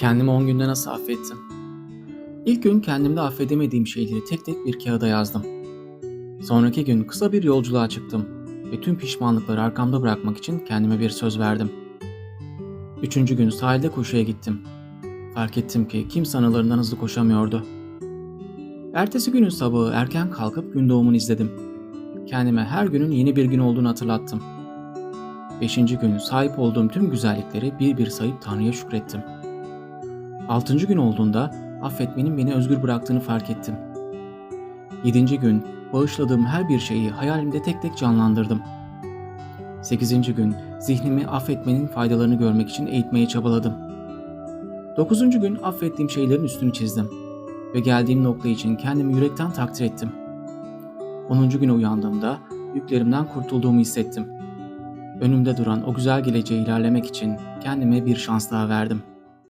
Kendimi 10 günde nasıl affettim? İlk gün kendimde affedemediğim şeyleri tek tek bir kağıda yazdım. Sonraki gün kısa bir yolculuğa çıktım ve tüm pişmanlıkları arkamda bırakmak için kendime bir söz verdim. Üçüncü gün sahilde koşuya gittim. Fark ettim ki kimse anılarından hızlı koşamıyordu. Ertesi günün sabahı erken kalkıp gün doğumunu izledim. Kendime her günün yeni bir gün olduğunu hatırlattım. Beşinci gün sahip olduğum tüm güzellikleri bir bir sayıp Tanrı'ya şükrettim. Altıncı gün olduğunda affetmenin beni özgür bıraktığını fark ettim. Yedinci gün bağışladığım her bir şeyi hayalimde tek tek canlandırdım. Sekizinci gün zihnimi affetmenin faydalarını görmek için eğitmeye çabaladım. Dokuzuncu gün affettiğim şeylerin üstünü çizdim ve geldiğim nokta için kendimi yürekten takdir ettim. Onuncu güne uyandığımda yüklerimden kurtulduğumu hissettim. Önümde duran o güzel geleceğe ilerlemek için kendime bir şans daha verdim.